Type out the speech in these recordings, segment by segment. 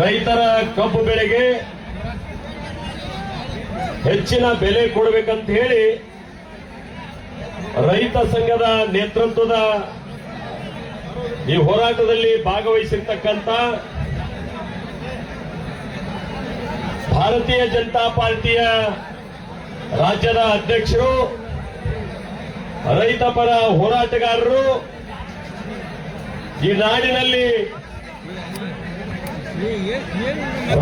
ರೈತರ ಕಬ್ಬು ಬೆಳೆಗೆ ಹೆಚ್ಚಿನ ಬೆಲೆ ಕೊಡಬೇಕಂತ ಹೇಳಿ ರೈತ ಸಂಘದ ನೇತೃತ್ವದ ಈ ಹೋರಾಟದಲ್ಲಿ ಭಾಗವಹಿಸಿರ್ತಕ್ಕಂಥ ಭಾರತೀಯ ಜನತಾ ಪಾರ್ಟಿಯ ರಾಜ್ಯದ ಅಧ್ಯಕ್ಷರು, ರೈತ ಪರ ಹೋರಾಟಗಾರರು, ಈ ನಾಡಿನಲ್ಲಿ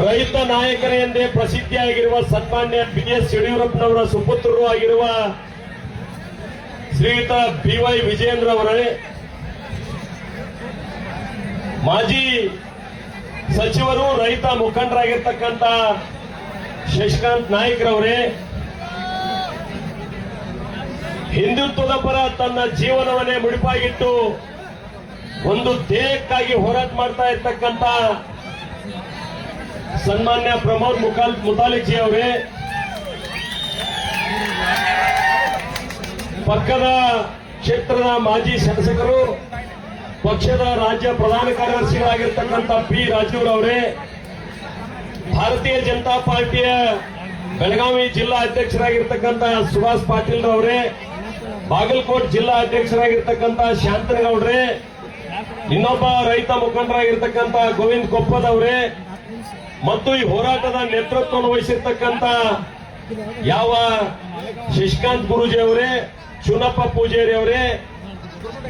ರೈತ ನಾಯಕರ ಎಂದೇ ಪ್ರಸಿದ್ಧಿಯಾಗಿರುವ ಸನ್ಮಾನ್ಯ ಬಿ ಎಸ್ ಯಡಿಯೂರಪ್ಪನವರ ಸುಪುತ್ರರು ಆಗಿರುವ ಶ್ರೀಯುತ ಬಿ ವೈ ವಿಜೇಂದ್ರ ಅವರೇ ಮಾಜಿ ಸಚಿವರು, ರೈತ ಮುಖಂಡರಾಗಿರ್ತಕ್ಕಂಥ ಶಶಿಕಾಂತ್ ನಾಯ್ಕರವರೇ, ಹಿಂದುತ್ವದ ಪರ ತನ್ನ ಜೀವನವನ್ನೇ ಮುಡಿಪಾಗಿಟ್ಟು ಒಂದು ದೇಹಕ್ಕಾಗಿ ಹೋರಾಟ ಮಾಡ್ತಾ ಇರ್ತಕ್ಕಂಥ ಸನ್ಮಾನ್ಯ ಪ್ರಮೋದ್ ಮುಖಾಲ್ ಮುತಾಲಿಕ್ಜಿ ಅವರೇ. ಪಕ್ಕದ ಕ್ಷೇತ್ರದ ಮಾಜಿ ಶಾಸಕರು, ಪಕ್ಷದ ರಾಜ್ಯ ಪ್ರಧಾನ ಕಾರ್ಯದರ್ಶಿಗಳಾಗಿರ್ತಕ್ಕಂಥ ಪಿ ರಾಜೀವ್ ಅವರೇ. ಭಾರತೀಯ ಜನತಾ ಪಾರ್ಟಿಯ ಬೆಳಗಾವಿ ಜಿಲ್ಲಾ ಅಧ್ಯಕ್ಷರಾಗಿರ್ತಕ್ಕಂಥ ಸುಭಾಷ್ ಪಾಟೀಲ್ ಅವರೇ, ಬಾಗಲಕೋಟ್ ಜಿಲ್ಲಾ ಅಧ್ಯಕ್ಷರಾಗಿರ್ತಕ್ಕಂಥ ಶಾಂತನಗೌಡ್ರೆ, ಇನ್ನೊಬ್ಬ ರೈತ ಮುಖಂಡರಾಗಿರ್ತಕ್ಕಂಥ ಗೋವಿಂದ್ ಕೊಪ್ಪದವರೇ ಮತ್ತು ಈ ಹೋರಾಟದ ನೇತೃತ್ವವನ್ನು ವಹಿಸಿರ್ತಕ್ಕಂಥ ಯಾವ ಶಶಿಕಾಂತ್ ಗುರೂಜಿ ಅವರೇ, ಚುನಪ್ಪ ಪೂಜಾರಿ ಅವರೇ,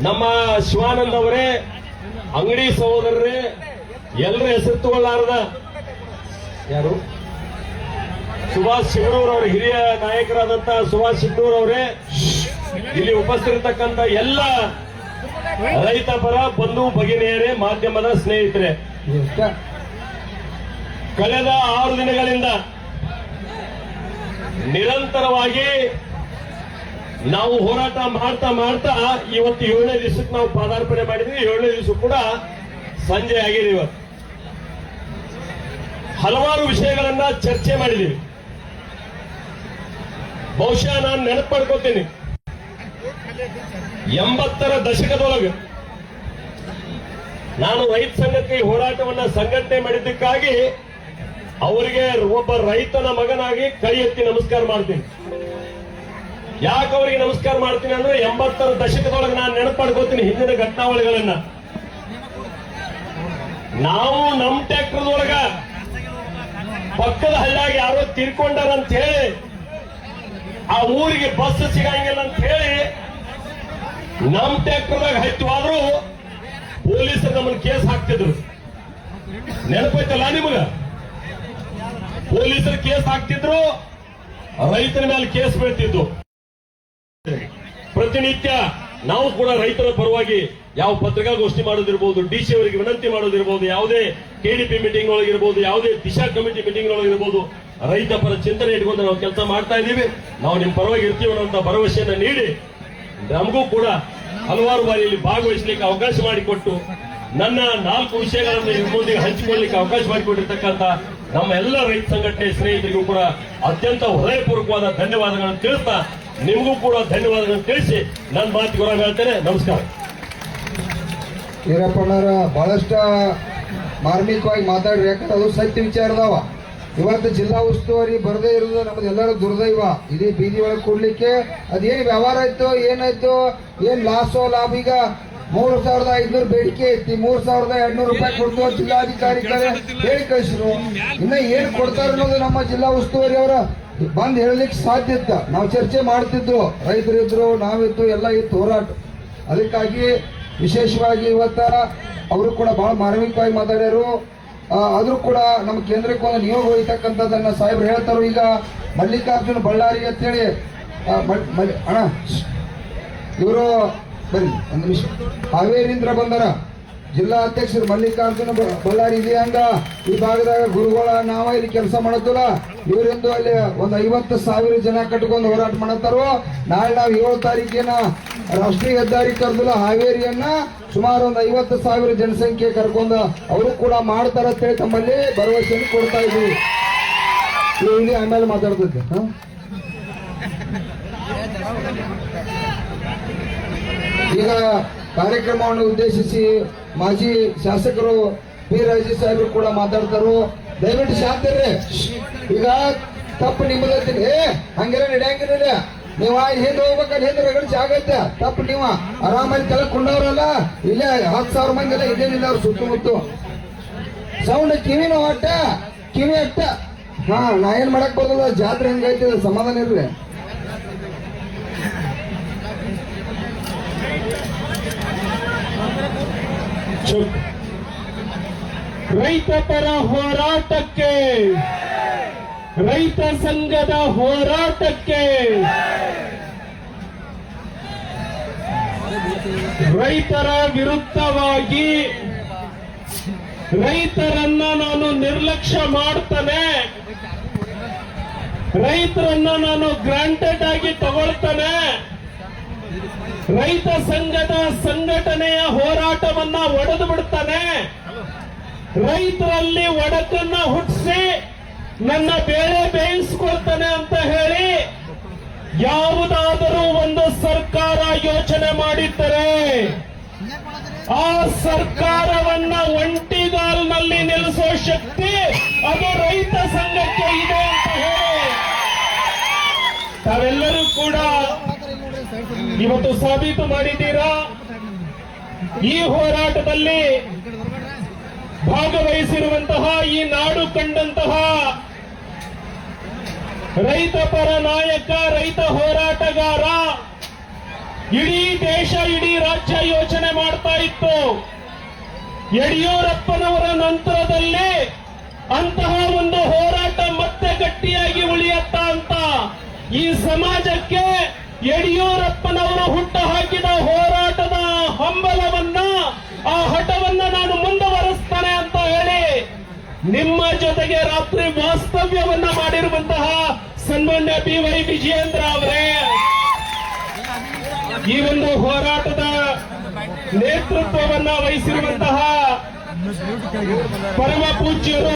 ನಮ್ಮ ಶಿವಾನಂದ್ ಅವರೇ, ಅಂಗಡಿ ಸಹೋದರರೇ, ಎಲ್ಲರ ಹೆಸರು ತಗೊಳ್ಳಾರದ ಯಾರು? ಸುಭಾಷ್ ಸಿಂಗ್ರೂರ್ ಅವರ ಹಿರಿಯ ನಾಯಕರಾದಂತಹ ಸುಭಾಷ್ ಸಿಂಗ್ರೂರ್ ಅವರೇ, ಇಲ್ಲಿ ಉಪಸ್ಥಿತಿರ್ತಕ್ಕಂಥ ಎಲ್ಲ ರೈತ ಪರ ಬಂಧು ಭಗಿನಿಯರೇ, ಮಾಧ್ಯಮದ ಸ್ನೇಹಿತರೆ. ಕಳೆದ ಆರು ದಿನಗಳಿಂದ ನಿರಂತರವಾಗಿ ನಾವು ಹೋರಾಟ ಮಾಡ್ತಾ ಮಾಡ್ತಾ ಇವತ್ತು ಏಳನೇ ದಿವಸಕ್ಕೆ ನಾವು ಪಾದಾರ್ಪಣೆ ಮಾಡಿದ್ವಿ. ಏಳನೇ ದಿವಸ ಕೂಡ ಸಂಜೆ ಆಗಿದೆ ಇವತ್ತು. ಹಲವಾರು ವಿಷಯಗಳನ್ನ ಚರ್ಚೆ ಮಾಡಿದೀವಿ. ಬಹುಶಃ ನಾನು ನೆನಪು ಮಾಡ್ಕೋತೀನಿ. ಎಂಬತ್ತರ ದಶಕದೊಳಗೆ ನಾನು ರೈತ ಸಂಘಕ್ಕೆ ಹೋರಾಟವನ್ನ ಸಂಘಟನೆ ಮಾಡಿದ್ದಕ್ಕಾಗಿ ಅವರಿಗೆ ಒಬ್ಬ ರೈತನ ಮಗನಾಗಿ ಕೈ ಎತ್ತಿ ನಮಸ್ಕಾರ ಮಾಡ್ತೀನಿ. ಯಾಕೆ ಅವರಿಗೆ ನಮಸ್ಕಾರ ಮಾಡ್ತೀನಿ ಅಂದ್ರೆ ಎಂಬತ್ತರ ದಶಕದೊಳಗೆ ನಾನು ನೆನಪಾಡ್ಕೋತೀನಿ ಹಿಂದಿನ ಘಟನಾವಳಿಗಳನ್ನ. ನಾವು ನಮ್ ಟ್ಯಾಕ್ಟರ್ದೊಳಗ ಪಕ್ಕದ ಹಳ್ಳಾಗ ಯಾರೋ ತೀರ್ಕೊಂಡಾರಂತ ಹೇಳಿ, ಆ ಊರಿಗೆ ಬಸ್ ಸಿಗಂಗಿಲ್ಲ ಅಂತ ಹೇಳಿ, ನಮ್ ಟ್ಯಾಕ್ಟರ್ದಾಗ ಹಚ್ಚುವಾದ್ರು ಪೊಲೀಸರು ನಮ್ಮನ್ನ ಕೇಸ್ ಹಾಕ್ತಿದ್ರು. ನೆನಪೈತಲ್ಲ ನಿಮಗ? ಪೊಲೀಸರು ಕೇಸ್ ಹಾಕ್ತಿದ್ರು ರೈತರ ಮೇಲೆ ಕೇಸ್ ಬೀಳ್ತಿದ್ದು ಪ್ರತಿನಿತ್ಯ ನಾವು ಕೂಡ ರೈತರ ಪರವಾಗಿ ಯಾವ ಪತ್ರಿಕಾಗೋಷ್ಠಿ ಮಾಡೋದಿರ್ಬೋದು ಡಿ ಸಿ ಅವರಿಗೆ ವಿನಂತಿ ಮಾಡೋದಿರ್ಬೋದು, ಯಾವುದೇ ಕೆಡಿಪಿ ಮೀಟಿಂಗ್ ಒಳಗಿರ್ಬೋದು, ಯಾವುದೇ ದಿಶಾ ಕಮಿಟಿ ಮೀಟಿಂಗ್ ಒಳಗಿರ್ಬೋದು, ರೈತ ಪರ ಚಿಂತನೆ ಇಟ್ಕೊಂಡು ನಾವು ಕೆಲಸ ಮಾಡ್ತಾ ಇದ್ದೀವಿ. ನಾವು ನಿಮ್ಮ ಪರವಾಗಿ ಇರ್ತೀವಿ ಅನ್ನೋಂತ ಭರವಸೆಯನ್ನ ನೀಡಿ, ನಮಗೂ ಕೂಡ ಹಲವಾರು ಬಾರಿ ಇಲ್ಲಿ ಭಾಗವಹಿಸಲಿಕ್ಕೆ ಅವಕಾಶ ಮಾಡಿಕೊಟ್ಟು, ನನ್ನ ನಾಲ್ಕು ವಿಷಯಗಳನ್ನು ನಿಮ್ಮೊಂದಿಗೆ ಹಂಚಿಕೊಳ್ಳಲಿಕ್ಕೆ ಅವಕಾಶ ಮಾಡಿಕೊಟ್ಟಿರ್ತಕ್ಕಂಥ ನಮ್ಮ ಎಲ್ಲ ರೈತ ಸಂಘಟನೆ ಸ್ನೇಹಿತರಿಗೂ ಕೂಡ ಅತ್ಯಂತ ಹೃದಯಪೂರ್ವಕವಾದ ಧನ್ಯವಾದಗಳನ್ನು ತಿಳಿಸ್ತಾ ನಿಮಗೂ ಕೂಡ ಧನ್ಯವಾದಗಳನ್ನು ತಿಳಿಸಿ ನನ್ನ ಮಾತು ಕೂಡ ಹೇಳ್ತೇನೆ ನಮಸ್ಕಾರ. ಈರಪ್ಪಣ್ಣರ ಬಹಳಷ್ಟ ಮಾರ್ಮಿಕವಾಗಿ ಮಾತಾಡ್ರಿ, ಯಾಕಂದ್ರೆ ಅದು ಸತ್ಯ ವಿಚಾರ ಇವತ್ತು ಜಿಲ್ಲಾ ಉಸ್ತುವಾರಿ ಬರದೇ ಇರೋದು ನಮ್ದು ಎಲ್ಲರ ದುರ್ದೈವ. ಇದೇ ಬೀದಿ ಒಳಗೆ ಕೊಡ್ಲಿಕ್ಕೆ ಅದೇನು ವ್ಯವಹಾರ ಆಯ್ತು, ಏನಾಯ್ತು, ಏನ್ ಲಾಸೋ ಲಾಭ ಈಗ ಮೂರು ಸಾವಿರದ ಐದ್ನೂರು ಬೇಡಿಕೆ ಐತಿ. ಮೂರ್ ಸಾವಿರದ ಎರಡ್ನೂರು ರೂಪಾಯಿ ಕೊಡ್ತು ಜಿಲ್ಲಾಧಿಕಾರಿ ಹೇಳಿ ಕಳಿಸಿರು. ಇನ್ನ ಏನ್ ಕೊಡ್ತಾರ ಅನ್ನೋದು ನಮ್ಮ ಜಿಲ್ಲಾ ಉಸ್ತುವಾರಿ ಅವರ ಬಂದ್ ಹೇಳಲಿಕ್ಕೆ ಸಾಧ್ಯ ಇತ್ತ. ನಾವು ಚರ್ಚೆ ಮಾಡ್ತಿದ್ರು. ರೈತರಿದ್ರು ನಾವಿತ್ತು ಎಲ್ಲ ಇತ್ತು ಹೋರಾಟ ಅದಕ್ಕಾಗಿ ವಿಶೇಷವಾಗಿ ಇವತ್ತ ಅವರು ಕೂಡ ಬಹಳ ಮಾರ್ಮಿಕವಾಗಿ ಮಾತಾಡ್ಯಾರು. ಆದ್ರೂ ಕೂಡ ನಮ್ಮ ಕೇಂದ್ರಕ್ಕೆ ಒಂದು ನಿಯೋಗ ಹೋಯ್ತಕ್ಕಂಥದ್ದನ್ನ ಸಾಹೇಬ್ರು ಹೇಳ್ತಾರೋ ಈಗ ಮಲ್ಲಿಕಾರ್ಜುನ ಬಳ್ಳಾರಿ ಅಂತೇಳಿ ಅಣ್ಣ, ಇವರು ಬನ್ನಿ, ಒಂದು ನಿಮಿಷ. ಹಾವೇರಿಯಿಂದ ಬಂದರ. ಜಿಲ್ಲಾ ಅಧ್ಯಕ್ಷರು ಮಲ್ಲಿಕಾರ್ಜುನ ಬಳ್ಳಾರಿ ಹಂಗ ಈ ಭಾಗದಾಗ ಗುರುಗಳ ನಾವ ಇಲ್ಲಿ ಕೆಲಸ ಮಾಡತ್ತಲ್ಲ. ಇವರಿಂದು ಅಲ್ಲಿ ಒಂದ್ ಐವತ್ತು ಸಾವಿರ ಜನ ಕಟ್ಕೊಂಡು ಹೋರಾಟ ಮಾಡತ್ತಾರೋ. ನಾಳೆ ನಾವು ಏಳು ತಾರೀಕಿನ ರಾಷ್ಟ್ರೀಯ ಹೆದ್ದಾರಿ ಕರೆದಿಲ್ಲ ಹಾವೇರಿಯನ್ನ ಸುಮಾರು ಒಂದು ಐವತ್ತು ಸಾವಿರ ಜನಸಂಖ್ಯೆ ಕರ್ಕೊಂಡು ಅವರು ಕೂಡ ಮಾಡ್ತಾರ ಅಂತೇಳಿ ತಮ್ಮಲ್ಲಿ ಭರವಸೆಯನ್ನು ಕೊಡ್ತಾ ಇದ್ದೀವಿ. ಆಮೇಲೆ ಮಾತಾಡ್ತೈತೆ ಈಗ ಕಾರ್ಯಕ್ರಮವನ್ನು ಉದ್ದೇಶಿಸಿ ಮಾಜಿ ಶಾಸಕರು ಪಿ ರಾಜೇಶ್ ಸಾಹೇಬ್ರು ಕೂಡ ಮಾತಾಡ್ತಾರೋ. ದಯವಿಟ್ಟು ಶಾಂತಿರ್ರಿ. ಈಗ ತಪ್ಪು ನಿಮ್ಮದೈತಿ ಏ, ಹಂಗೆಲ್ಲ ನಡೆಯಂಗಿಲ್ಲ ನೀವ ಹಿಂದೆ ಹೋಗ್ಬೇಕಾದ್ರೆ ಹಿಂದೆ ರಗಡ್ ಆಗೈತೆ ತಪ್ಪು ನೀವ. ಆರಾಮಾಗಿ ತಲೆ ಕೊಂಡವ್ರಲ್ಲ. ಇಲ್ಲೇ ಹತ್ತು ಸಾವಿರ ಮಂದಿ ಎಲ್ಲ ಅವ್ರು ಸುತ್ತಮುತ್ತು. ಸೌಂಡ್ ಕಿವಿನ ಒಟ್ಟ ಕಿವಿ ಅಟ್ಟ ಹಾ, ನಾ ಏನ್ ಮಾಡಕ್ ಬರೋಲ್ಲ ಜಾತ್ರೆ ಹೆಂಗೈತೆ? ಸಮಾಧಾನ ಇರ್ರಿ ರೈತ ಪರ ಹೋರಾಟಕ್ಕೆ, ರೈತ ಸಂಘದ ಹೋರಾಟಕ್ಕೆ, ರೈತರ ವಿರುದ್ಧವಾಗಿ ರೈತರನ್ನ ನಾನು ನಿರ್ಲಕ್ಷ್ಯ ಮಾಡ್ತಾನೆ. ರೈತರನ್ನ ನಾನು ಗ್ರಾಂಟೆಡ್ ಆಗಿ ತಗೊಳ್ತಾನೆ. ರೈತ ಸಂಘದ ಸಂಘಟನೆಯ ಹೋರಾಟವನ್ನ ಒಡೆದು ಬಿಡ್ತಾನೆ ರೈತರಲ್ಲಿ ಒಡಕನ್ನ ಹುಟ್ಟಿಸಿ ನನ್ನ ಬೇಳೆ ಬೇಯಿಸ್ಕೊಳ್ತಾನೆ ಅಂತ ಹೇಳಿ ಯಾವುದಾದರೂ ಒಂದು ಸರ್ಕಾರ ಯೋಚನೆ ಮಾಡಿದ್ದರೆ ಆ ಸರ್ಕಾರವನ್ನ ಒಂಟಿಗಾಲ್ನಲ್ಲಿ ನಿಲ್ಲಿಸೋ ಶಕ್ತಿ ಅದು ರೈತ ಸಂಘಕ್ಕೆ ಇದೆ ಅಂತ ಹೇಳಿ. ತಾವೆಲ್ಲರೂ ಕೂಡ ಇವತ್ತು ಸಾಬೀತು ಮಾಡಿದ್ದೀರಾ? ಈ ಹೋರಾಟದಲ್ಲಿ ಭಾಗವಹಿಸಿರುವಂತಹ ಈ ನಾಡು ಕಂಡಂತಹ ರೈತ ಪರ ನಾಯಕ, ರೈತ ಹೋರಾಟಗಾರ ಇಡೀ ದೇಶ, ಇಡೀ ರಾಜ್ಯ ಯೋಚನೆ ಮಾಡ್ತಾ ಇತ್ತು. ಯಡಿಯೂರಪ್ಪನವರ ನಂತರದಲ್ಲಿ ಅಂತಹ ಒಂದು ಹೋರಾಟ ಮತ್ತೆ ಗಟ್ಟಿಯಾಗಿ ಉಳಿಯತ್ತಾ ಅಂತ ಈ ಸಮಾಜಕ್ಕೆ ಯಡಿಯೂರಪ್ಪನವರು ಹುಟ್ಟು ಹಾಕಿದ ಹೋರಾಟದ ಹಂಬಲವನ್ನ, ಆ ಹಠವನ್ನ ನಾನು ಮುಂದುವರೆಸ್ತಾನೆ ಅಂತ ಹೇಳಿ ನಿಮ್ಮ ಜೊತೆಗೆ ರಾತ್ರಿ ವಾಸ್ತವ್ಯವನ್ನ ಮಾಡಿರುವಂತಹ ಸನ್ಮಾನ್ಯ ಪಿ ವೈ ವಿಜಯೇಂದ್ರ ಅವರೇ. ಈ ಒಂದು ಹೋರಾಟದ ನೇತೃತ್ವವನ್ನ ವಹಿಸಿರುವಂತಹ ಪರಮ ಪೂಜ್ಯರು